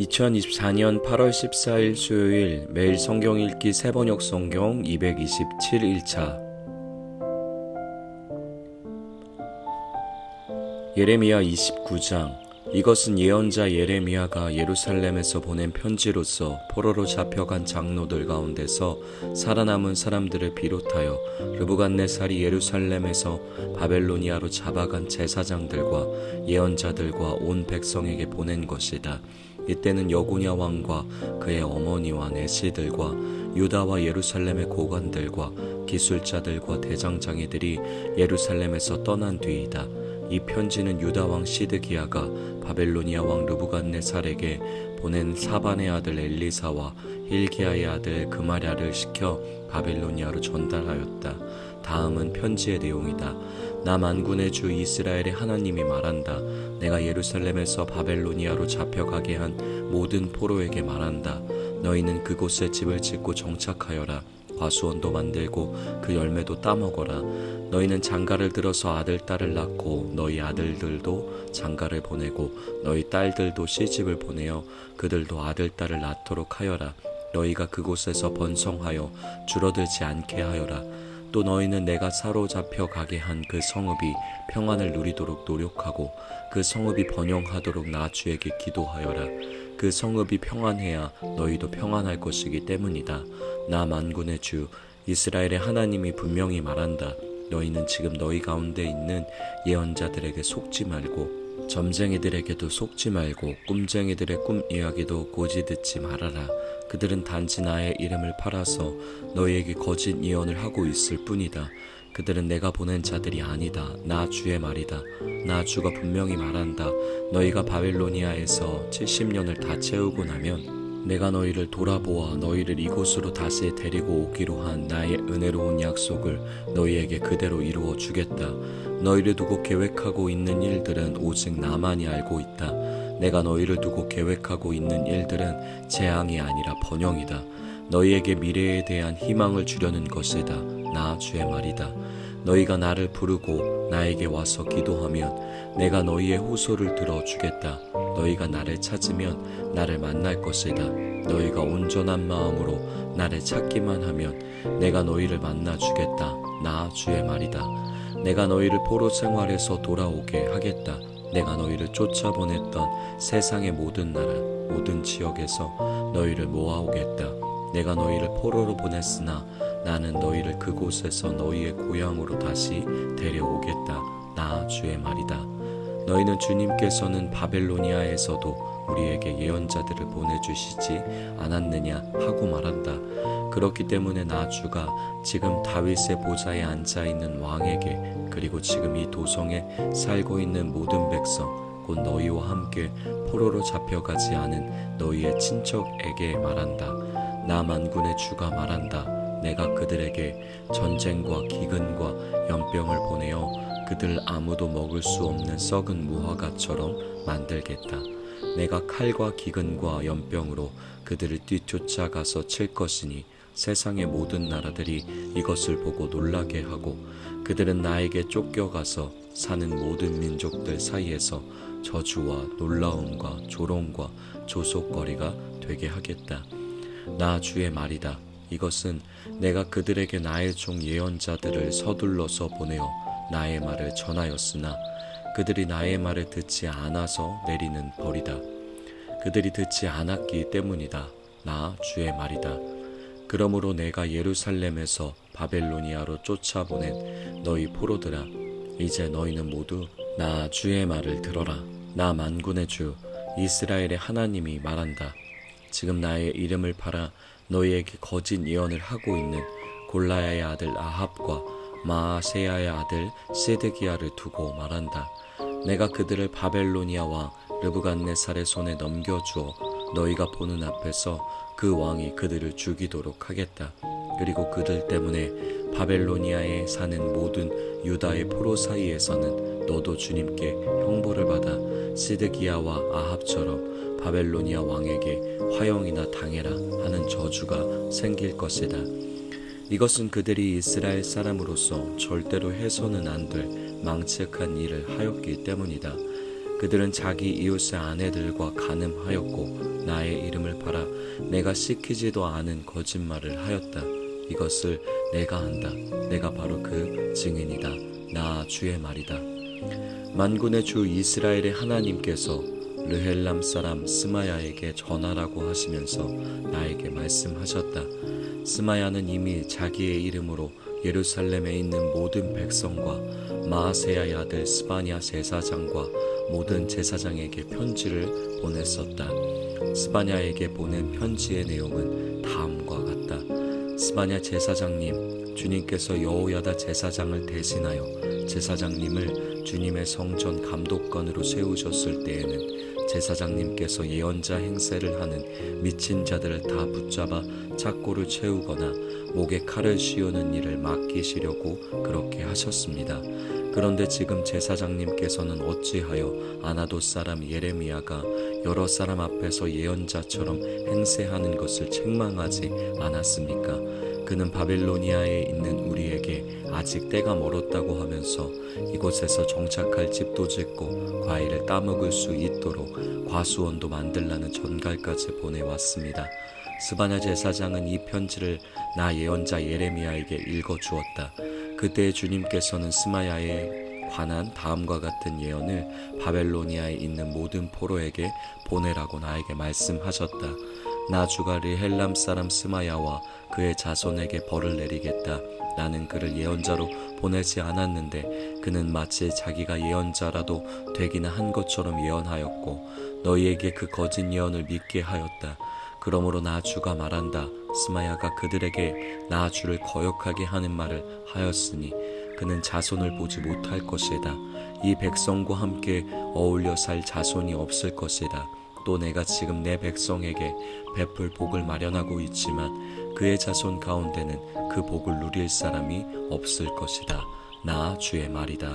2024년 8월 14일 수요일 매일 성경 읽기 세번역 성경 227일차 예레미야 29장 이것은 예언자 예레미야가 예루살렘에서 보낸 편지로서 포로로 잡혀간 장로들 가운데서 살아남은 사람들을 비롯하여 르부갓네살이 예루살렘에서 바벨로니아로 잡아간 제사장들과 예언자들과 온 백성에게 보낸 것이다. 이때는 여고냐 왕과 그의 어머니와 내시들과 유다와 예루살렘의 고관들과 기술자들과 대장장이들이 예루살렘에서 떠난 뒤이다. 이 편지는 유다 왕 시드기야가 바벨로니아 왕 르부갓네살에게 보낸 사반의 아들 엘리사와 힐기야의 아들 그마랴를 시켜 바벨로니아로 전달하였다. 다음은 편지의 내용이다. 나 만군의 주 이스라엘의 하나님이 말한다. 내가 예루살렘에서 바벨로니아로 잡혀가게 한 모든 포로에게 말한다. 너희는 그곳에 집을 짓고 정착하여라. 과수원도 만들고 그 열매도 따먹어라. 너희는 장가를 들어서 아들, 딸을 낳고 너희 아들들도 장가를 보내고 너희 딸들도 시집을 보내어 그들도 아들, 딸을 낳도록 하여라. 너희가 그곳에서 번성하여 줄어들지 않게 하여라. 또 너희는 내가 사로잡혀 가게 한 그 성읍이 평안을 누리도록 노력하고 그 성읍이 번영하도록 나 주에게 기도하여라. 그 성읍이 평안해야 너희도 평안할 것이기 때문이다. 나 만군의 주 이스라엘의 하나님이 분명히 말한다. 너희는 지금 너희 가운데 있는 예언자들에게 속지 말고 점쟁이들에게도 속지 말고 꿈쟁이들의 꿈 이야기도 고지 듣지 말아라. 그들은 단지 나의 이름을 팔아서 너희에게 거짓 예언을 하고 있을 뿐이다. 그들은 내가 보낸 자들이 아니다. 나 주의 말이다. 나 주가 분명히 말한다. 너희가 바벨로니아에서 70년을 다 채우고 나면 내가 너희를 돌아보아 너희를 이곳으로 다시 데리고 오기로 한 나의 은혜로운 약속을 너희에게 그대로 이루어 주겠다. 너희를 두고 계획하고 있는 일들은 오직 나만이 알고 있다. 내가 너희를 두고 계획하고 있는 일들은 재앙이 아니라 번영이다. 너희에게 미래에 대한 희망을 주려는 것이다. 나 주의 말이다. 너희가 나를 부르고 나에게 와서 기도하면 내가 너희의 호소를 들어주겠다. 너희가 나를 찾으면 나를 만날 것이다. 너희가 온전한 마음으로 나를 찾기만 하면 내가 너희를 만나 주겠다. 나 주의 말이다. 내가 너희를 포로 생활에서 돌아오게 하겠다. 내가 너희를 쫓아보냈던 세상의 모든 나라, 모든 지역에서 너희를 모아오겠다. 내가 너희를 포로로 보냈으나 나는 너희를 그곳에서 너희의 고향으로 다시 데려오겠다. 나 주의 말이다. 너희는 주님께서는 바벨로니아에서도 우리에게 예언자들을 보내주시지 않았느냐 하고 말한다. 그렇기 때문에 나 주가 지금 다윗의 보좌에 앉아 있는 왕에게 그리고 지금 이 도성에 살고 있는 모든 백성 곧 너희와 함께 포로로 잡혀가지 않은 너희의 친척에게 말한다. 나 만군의 주가 말한다. 내가 그들에게 전쟁과 기근과 연병을 보내어 그들 아무도 먹을 수 없는 썩은 무화과처럼 만들겠다. 내가 칼과 기근과 연병으로 그들을 뒤쫓아가서 칠 것이니 세상의 모든 나라들이 이것을 보고 놀라게 하고 그들은 나에게 쫓겨가서 사는 모든 민족들 사이에서 저주와 놀라움과 조롱과 조속거리가 되게 하겠다. 나 주의 말이다. 이것은 내가 그들에게 나의 종 예언자들을 서둘러서 보내어 나의 말을 전하였으나 그들이 나의 말을 듣지 않아서 내리는 벌이다. 그들이 듣지 않았기 때문이다. 나 주의 말이다. 그러므로 내가 예루살렘에서 바벨로니아로 쫓아보낸 너희 포로들아 이제 너희는 모두 나 주의 말을 들어라. 나 만군의 주 이스라엘의 하나님이 말한다. 지금 나의 이름을 팔아 너희에게 거짓 예언을 하고 있는 골라야의 아들 아합과 마아세야의 아들 세드기야를 두고 말한다. 내가 그들을 바벨로니아 왕 르부갓네살의 손에 넘겨주어 너희가 보는 앞에서 그 왕이 그들을 죽이도록 하겠다. 그리고 그들 때문에 바벨로니아에 사는 모든 유다의 포로 사이에서는 너도 주님께 형벌을 받아 시드기야와 아합처럼 바벨로니아 왕에게 화형이나 당해라 하는 저주가 생길 것이다. 이것은 그들이 이스라엘 사람으로서 절대로 해서는 안 될 망측한 일을 하였기 때문이다. 그들은 자기 이웃의 아내들과 간음하였고 나의 이름을 팔아 내가 시키지도 않은 거짓말을 하였다. 이것을 내가 한다. 내가 바로 그 증인이다. 나 주의 말이다. 만군의 주 이스라엘의 하나님께서 르헬람 사람 스마야에게 전하라고 하시면서 나에게 말씀하셨다. 스마야는 이미 자기의 이름으로 예루살렘에 있는 모든 백성과 마아세야의 아들 스바냐 제사장과 모든 제사장에게 편지를 보냈었다. 스바냐에게 보낸 편지의 내용은 다음과 같다. 스바냐 제사장님, 주님께서 여호야다 제사장을 대신하여 제사장님을 주님의 성전 감독관으로 세우셨을 때에는 제사장님께서 예언자 행세를 하는 미친 자들을 다 붙잡아 착고를 채우거나 목에 칼을 씌우는 일을 맡기시려고 그렇게 하셨습니다. 그런데 지금 제사장님께서는 어찌하여 아나도 사람 예레미야가 여러 사람 앞에서 예언자처럼 행세하는 것을 책망하지 않았습니까? 그는 바벨로니아에 있는 우리에게 아직 때가 멀었다고 하면서 이곳에서 정착할 집도 짓고 과일을 따먹을 수 있도록 과수원도 만들라는 전갈까지 보내왔습니다. 스바냐 제사장은 이 편지를 나 예언자 예레미야에게 읽어 주었다. 그때 주님께서는 스마야에 관한 다음과 같은 예언을 바벨로니아에 있는 모든 포로에게 보내라고 나에게 말씀하셨다. 나 주가 르헬람 사람 스마야와 그의 자손에게 벌을 내리겠다. 나는 그를 예언자로 보내지 않았는데 그는 마치 자기가 예언자라도 되기는 한 것처럼 예언하였고 너희에게 그 거짓 예언을 믿게 하였다. 그러므로 나 주가 말한다. 스마야가 그들에게 나 주를 거역하게 하는 말을 하였으니 그는 자손을 보지 못할 것이다. 이 백성과 함께 어울려 살 자손이 없을 것이다. 또 내가 지금 내 백성에게 베풀 복을 마련하고 있지만 그의 자손 가운데는 그 복을 누릴 사람이 없을 것이다. 나 주의 말이다.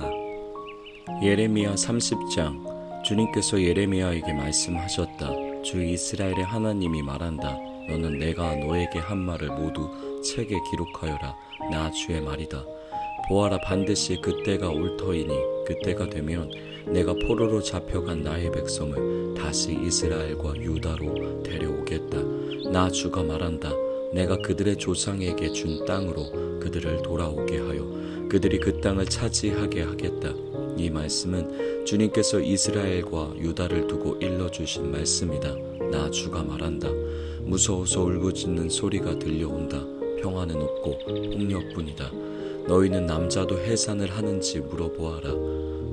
예레미야 30장 주님께서 예레미야에게 말씀하셨다. 주 이스라엘의 하나님이 말한다. 너는 내가 너에게 한 말을 모두 책에 기록하여라. 나 주의 말이다. 보아라 반드시 그때가 올 터이니 그때가 되면 내가 포로로 잡혀간 나의 백성을 다시 이스라엘과 유다로 데려오겠다. 나 주가 말한다. 내가 그들의 조상에게 준 땅으로 그들을 돌아오게 하여 그들이 그 땅을 차지하게 하겠다. 이 말씀은 주님께서 이스라엘과 유다를 두고 일러주신 말씀이다. 나 주가 말한다. 무서워서 울부짖는 소리가 들려온다. 평화는 없고 폭력뿐이다. 너희는 남자도 해산을 하는지 물어보아라.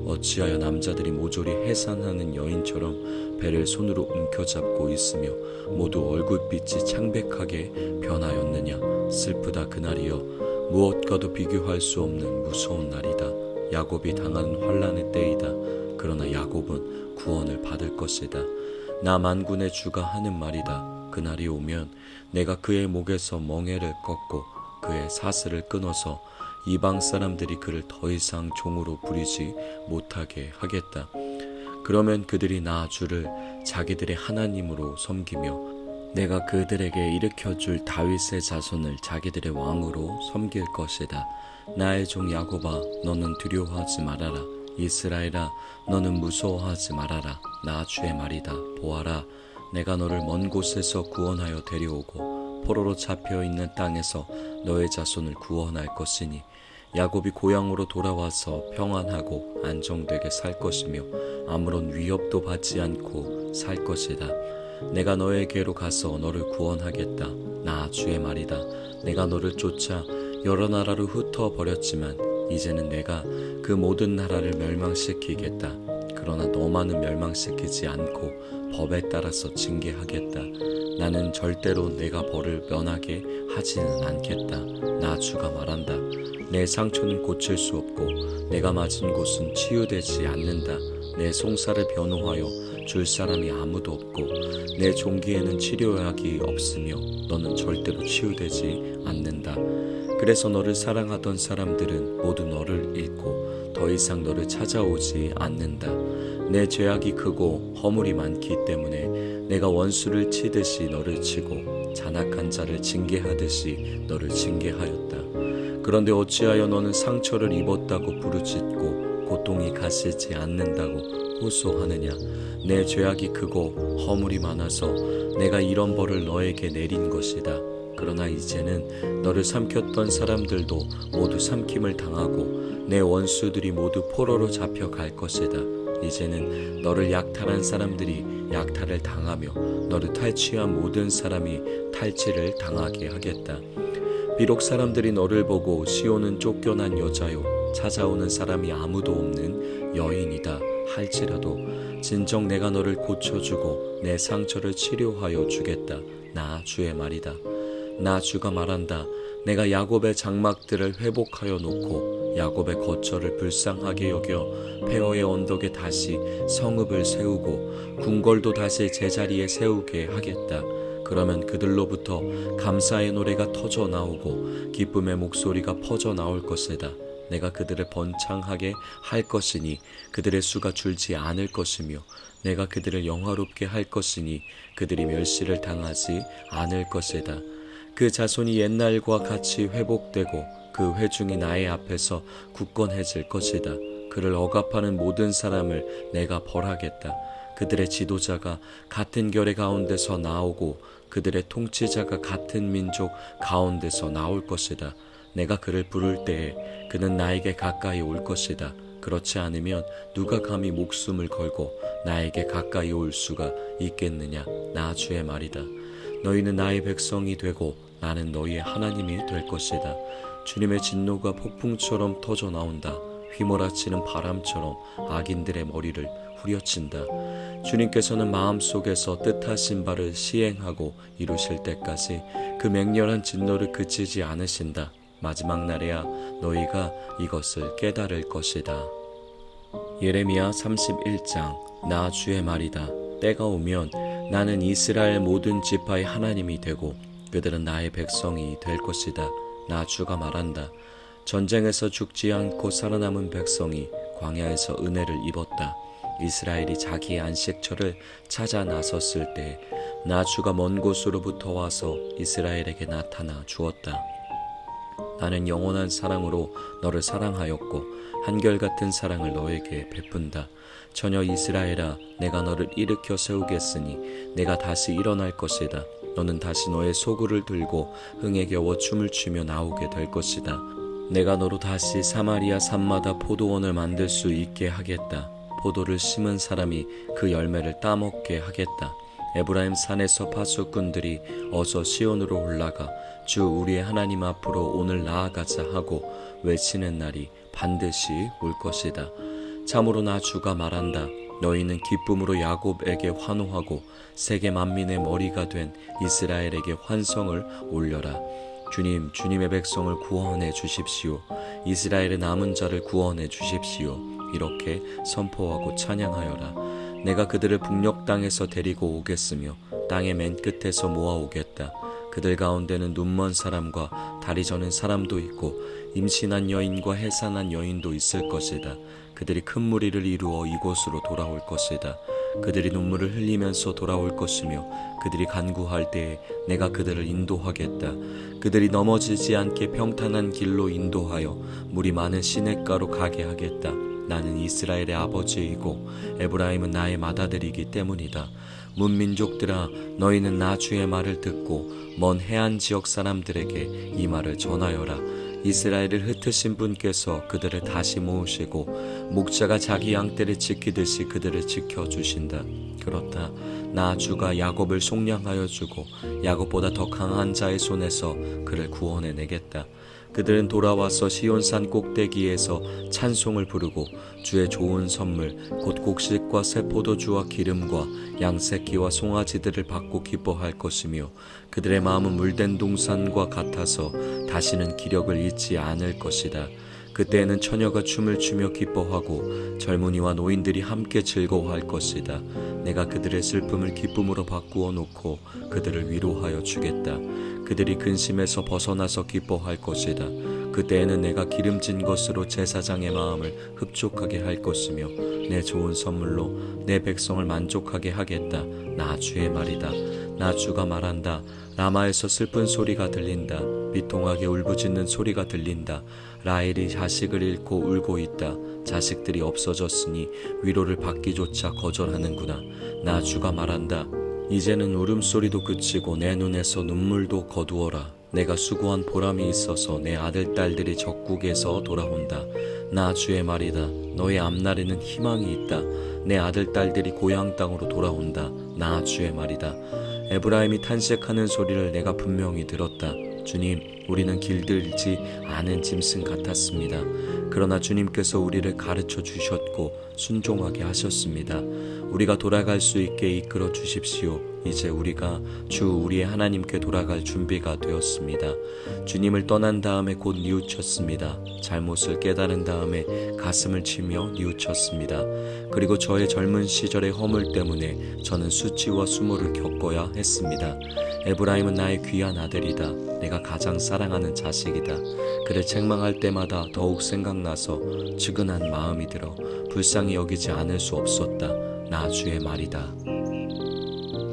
어찌하여 남자들이 모조리 해산하는 여인처럼 배를 손으로 움켜잡고 있으며 모두 얼굴빛이 창백하게 변하였느냐? 슬프다 그날이여 무엇과도 비교할 수 없는 무서운 날이다. 야곱이 당하는 환란의 때이다. 그러나 야곱은 구원을 받을 것이다. 나 만군의 주가 하는 말이다. 그날이 오면 내가 그의 목에서 멍에를 꺾고 그의 사슬을 끊어서 이방 사람들이 그를 더 이상 종으로 부리지 못하게 하겠다. 그러면 그들이 나 주를 자기들의 하나님으로 섬기며 내가 그들에게 일으켜 줄 다윗의 자손을 자기들의 왕으로 섬길 것이다. 나의 종 야곱아 너는 두려워하지 말아라. 이스라엘아 너는 무서워하지 말아라. 나 주의 말이다. 보아라 내가 너를 먼 곳에서 구원하여 데려오고 포로로 잡혀 있는 땅에서 너의 자손을 구원할 것이니 야곱이 고향으로 돌아와서 평안하고 안정되게 살 것이며 아무런 위협도 받지 않고 살 것이다. 내가 너에게로 가서 너를 구원하겠다. 나 주의 말이다. 내가 너를 쫓아 여러 나라로 흩어 버렸지만 이제는 내가 그 모든 나라를 멸망시키겠다. 그러나 너만은 멸망시키지 않고 법에 따라서 징계하겠다. 나는 절대로 내가 벌을 면하게 하지는 않겠다. 나 주가 말한다. 내 상처는 고칠 수 없고 내가 맞은 곳은 치유되지 않는다. 내 송사를 변호하여 줄 사람이 아무도 없고 내 종기에는 치료약이 없으며 너는 절대로 치유되지 않는다. 그래서 너를 사랑하던 사람들은 모두 너를 잃고 더 이상 너를 찾아오지 않는다. 내 죄악이 크고 허물이 많기 때문에 내가 원수를 치듯이 너를 치고 잔악한 자를 징계하듯이 너를 징계하였다. 그런데 어찌하여 너는 상처를 입었다고 부르짖고 고통이 가시지 않는다고 호소하느냐 내 죄악이 크고 허물이 많아서 내가 이런 벌을 너에게 내린 것이다 그러나 이제는 너를 삼켰던 사람들도 모두 삼킴을 당하고 내 원수들이 모두 포로로 잡혀갈 것이다. 이제는 너를 약탈한 사람들이 약탈을 당하며 너를 탈취한 모든 사람이 탈취를 당하게 하겠다. 비록 사람들이 너를 보고 시온은 쫓겨난 여자요 찾아오는 사람이 아무도 없는 여인이다 할지라도 진정 내가 너를 고쳐주고 내 상처를 치료하여 주겠다. 나 주의 말이다 나 주가 말한다 내가 야곱의 장막들을 회복하여 놓고 야곱의 거처를 불쌍하게 여겨 페어의 언덕에 다시 성읍을 세우고 궁궐도 다시 제자리에 세우게 하겠다 그러면 그들로부터 감사의 노래가 터져 나오고 기쁨의 목소리가 퍼져 나올 것이다. 내가 그들을 번창하게 할 것이니 그들의 수가 줄지 않을 것이며 내가 그들을 영화롭게 할 것이니 그들이 멸시를 당하지 않을 것이다. 그 자손이 옛날과 같이 회복되고 그 회중이 나의 앞에서 굳건해질 것이다. 그를 억압하는 모든 사람을 내가 벌하겠다. 그들의 지도자가 같은 결의 가운데서 나오고 그들의 통치자가 같은 민족 가운데서 나올 것이다. 내가 그를 부를 때에 그는 나에게 가까이 올 것이다. 그렇지 않으면 누가 감히 목숨을 걸고 나에게 가까이 올 수가 있겠느냐? 나 주의 말이다. 너희는 나의 백성이 되고 나는 너희의 하나님이 될 것이다. 주님의 진노가 폭풍처럼 터져 나온다. 휘몰아치는 바람처럼 악인들의 머리를 후려친다. 주님께서는 마음속에서 뜻하신 바를 시행하고 이루실 때까지 그 맹렬한 진노를 그치지 않으신다. 마지막 날에야 너희가 이것을 깨달을 것이다. 예레미야 31장 나 주의 말이다. 때가 오면 나는 이스라엘 모든 지파의 하나님이 되고 그들은 나의 백성이 될 것이다. 나 주가 말한다. 전쟁에서 죽지 않고 살아남은 백성이 광야에서 은혜를 입었다. 이스라엘이 자기의 안식처를 찾아 나섰을 때 나 주가 먼 곳으로부터 와서 이스라엘에게 나타나 주었다. 나는 영원한 사랑으로 너를 사랑하였고 한결같은 사랑을 너에게 베푼다. 처녀 이스라엘아 내가 너를 일으켜 세우겠으니 내가 다시 일어날 것이다. 너는 다시 너의 소굴을 들고 흥에 겨워 춤을 추며 나오게 될 것이다. 내가 너로 다시 사마리아 산마다 포도원을 만들 수 있게 하겠다. 포도를 심은 사람이 그 열매를 따먹게 하겠다. 에브라임 산에서 파수꾼들이 어서 시온으로 올라가 주 우리의 하나님 앞으로 오늘 나아가자 하고 외치는 날이 반드시 올 것이다. 참으로 나 주가 말한다. 너희는 기쁨으로 야곱에게 환호하고 세계 만민의 머리가 된 이스라엘에게 환성을 올려라. 주님, 주님의 백성을 구원해 주십시오. 이스라엘의 남은 자를 구원해 주십시오. 이렇게 선포하고 찬양하여라. 내가 그들을 북녘 땅에서 데리고 오겠으며 땅의 맨 끝에서 모아 오겠다. 그들 가운데는 눈먼 사람과 다리 저는 사람도 있고 임신한 여인과 해산한 여인도 있을 것이다. 그들이 큰 무리를 이루어 이곳으로 돌아올 것이다. 그들이 눈물을 흘리면서 돌아올 것이며 그들이 간구할 때에 내가 그들을 인도하겠다. 그들이 넘어지지 않게 평탄한 길로 인도하여 물이 많은 시냇가로 가게 하겠다. 나는 이스라엘의 아버지이고 에브라임은 나의 맏아들이기 때문이다. 문민족들아 너희는 나 주의 말을 듣고 먼 해안 지역 사람들에게 이 말을 전하여라. 이스라엘을 흩으신 분께서 그들을 다시 모으시고 목자가 자기 양떼를 지키듯이 그들을 지켜 주신다. 그렇다. 나 주가 야곱을 속량하여 주고 야곱보다 더 강한 자의 손에서 그를 구원해 내겠다. 그들은 돌아와서 시온산 꼭대기에서 찬송을 부르고 주의 좋은 선물 곧 곡식과 새 포도주와 기름과 양새끼와 송아지들을 받고 기뻐할 것이며 그들의 마음은 물된 동산과 같아서 다시는 기력을 잃지 않을 것이다. 그때에는 처녀가 춤을 추며 기뻐하고 젊은이와 노인들이 함께 즐거워할 것이다. 내가 그들의 슬픔을 기쁨으로 바꾸어 놓고 그들을 위로하여 주겠다. 그들이 근심에서 벗어나서 기뻐할 것이다. 그때에는 내가 기름진 것으로 제사장의 마음을 흡족하게 할 것이며 내 좋은 선물로 내 백성을 만족하게 하겠다. 나 주의 말이다. 나 주가 말한다. 라마에서 슬픈 소리가 들린다. 비통하게 울부짖는 소리가 들린다. 라헬이 자식을 잃고 울고 있다. 자식들이 없어졌으니 위로를 받기조차 거절하는구나. 나 주가 말한다. 이제는 울음소리도 그치고 내 눈에서 눈물도 거두어라. 내가 수고한 보람이 있어서 내 아들 딸들이 적국에서 돌아온다. 나 주의 말이다. 너의 앞날에는 희망이 있다. 내 아들 딸들이 고향 땅으로 돌아온다. 나 주의 말이다. 에브라임이 탄식하는 소리를 내가 분명히 들었다. 주님, 우리는 길들지 않은 짐승 같았습니다. 그러나 주님께서 우리를 가르쳐 주셨고 순종하게 하셨습니다. 우리가 돌아갈 수 있게 이끌어 주십시오. 이제 우리가 주 우리의 하나님께 돌아갈 준비가 되었습니다. 주님을 떠난 다음에 곧 뉘우쳤습니다. 잘못을 깨달은 다음에 가슴을 치며 뉘우쳤습니다. 그리고 저의 젊은 시절의 허물 때문에 저는 수치와 수모를 겪어야 했습니다. 에브라임은 나의 귀한 아들이다. 내가 가장 사랑하는 자식이다. 그를 책망할 때마다 더욱 생각나서 측은한 마음이 들어 불쌍히 여기지 않을 수 없었다. 나 주의 말이다.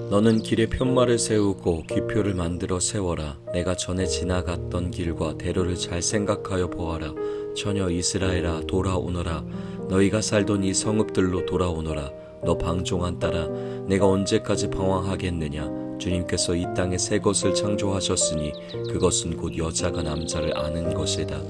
너는 길에 편말을 세우고 기표를 만들어 세워라. 내가 전에 지나갔던 길과 대로를 잘 생각하여 보아라. 처녀 이스라엘아 돌아오너라. 너희가 살던 이 성읍들로 돌아오너라. 너 방종한 딸아, 내가 언제까지 방황하겠느냐? 주님께서 이 땅에 새 것을 창조하셨으니 그것은 곧 여자가 남자를 아는 것이다.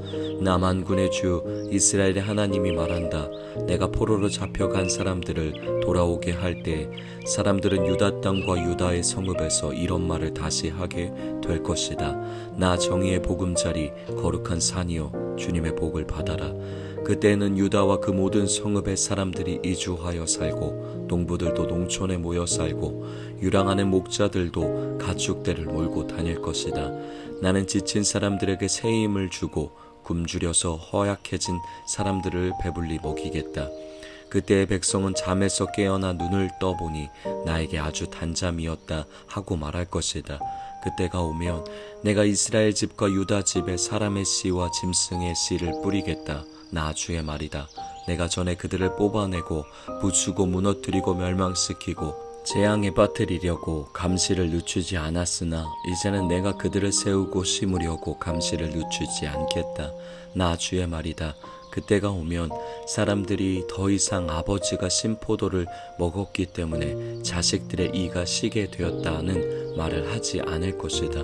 남한군의 주 이스라엘의 하나님이 말한다. 내가 포로로 잡혀간 사람들을 돌아오게 할 때 사람들은 유다 땅과 유다의 성읍에서 이런 말을 다시 하게 될 것이다. 나 정의의 보금자리 거룩한 산이여 주님의 복을 받아라. 그때는 유다와 그 모든 성읍의 사람들이 이주하여 살고 농부들도 농촌에 모여 살고 유랑하는 목자들도 가축대를 몰고 다닐 것이다. 나는 지친 사람들에게 새 힘을 주고 굶주려서 허약해진 사람들을 배불리 먹이겠다. 그때의 백성은 잠에서 깨어나 눈을 떠보니 나에게 아주 단잠이었다 하고 말할 것이다. 그때가 오면 내가 이스라엘 집과 유다 집에 사람의 씨와 짐승의 씨를 뿌리겠다. 나 주의 말이다. 내가 전에 그들을 뽑아내고 부수고 무너뜨리고 멸망시키고 재앙에 빠뜨리려고 감시를 늦추지 않았으나 이제는 내가 그들을 세우고 심으려고 감시를 늦추지 않겠다. 나 주의 말이다. 그때가 오면 사람들이 더 이상 아버지가 심포도를 먹었기 때문에 자식들의 이가 시게 되었다는 말을 하지 않을 것이다.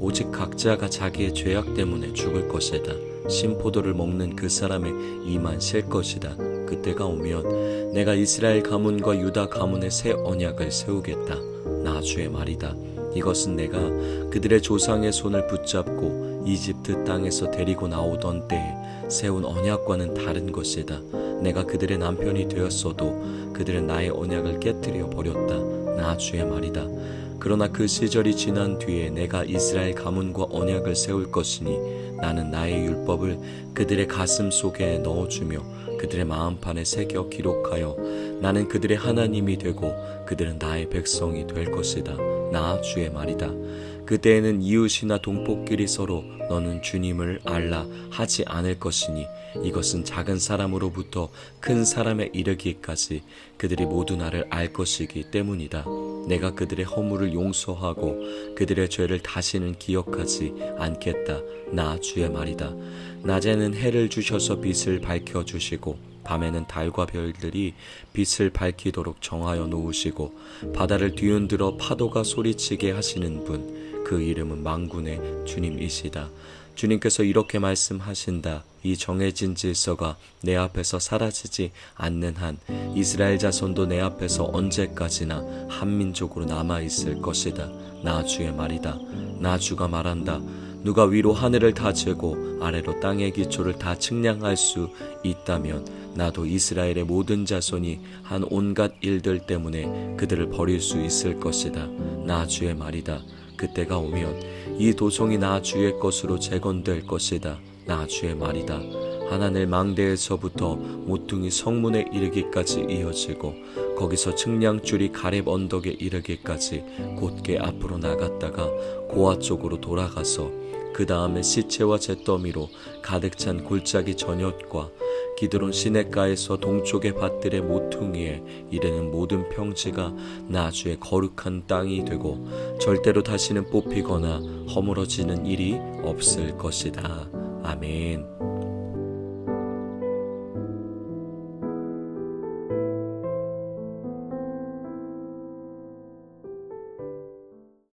오직 각자가 자기의 죄악 때문에 죽을 것이다. 심포도를 먹는 그 사람의 이만 실 것이다. 그때가 오면 내가 이스라엘 가문과 유다 가문의 새 언약을 세우겠다. 나 주의 말이다. 이것은 내가 그들의 조상의 손을 붙잡고 이집트 땅에서 데리고 나오던 때에 세운 언약과는 다른 것이다. 내가 그들의 남편이 되었어도 그들은 나의 언약을 깨뜨려 버렸다. 나 주의 말이다. 그러나 그 시절이 지난 뒤에 내가 이스라엘 가문과 언약을 세울 것이니 나는 나의 율법을 그들의 가슴 속에 넣어주며 그들의 마음판에 새겨 기록하여 나는 그들의 하나님이 되고 그들은 나의 백성이 될 것이다. 나 주의 말이다. 그때에는 이웃이나 동포끼리 서로 너는 주님을 알라 하지 않을 것이니 이것은 작은 사람으로부터 큰 사람에 이르기까지 그들이 모두 나를 알 것이기 때문이다. 내가 그들의 허물을 용서하고 그들의 죄를 다시는 기억하지 않겠다. 나 주의 말이다. 낮에는 해를 주셔서 빛을 밝혀 주시고 밤에는 달과 별들이 빛을 밝히도록 정하여 놓으시고 바다를 뒤흔들어 파도가 소리치게 하시는 분 그 이름은 망군의 주님이시다. 주님께서 이렇게 말씀하신다. 이 정해진 질서가 내 앞에서 사라지지 않는 한 이스라엘 자손도 내 앞에서 언제까지나 한민족으로 남아 있을 것이다. 나 주의 말이다. 나 주가 말한다. 누가 위로 하늘을 다 재고 아래로 땅의 기초를 다 측량할 수 있다면 나도 이스라엘의 모든 자손이 한 온갖 일들 때문에 그들을 버릴 수 있을 것이다. 나 주의 말이다. 그때가 오면 이 도성이 나 주의 것으로 재건될 것이다. 나 주의 말이다. 하나늘 망대에서부터 모퉁이 성문에 이르기까지 이어지고 거기서 측량줄이 가렙 언덕에 이르기까지 곧게 앞으로 나갔다가 고아 쪽으로 돌아가서 그 다음에 시체와 잿더미로 가득 찬 골짜기 전엿과 기드론 시냇가에서 동쪽의 밭들의 모퉁이에 이르는 모든 평지가 나주의 거룩한 땅이 되고 절대로 다시는 뽑히거나 허물어지는 일이 없을 것이다. 아멘.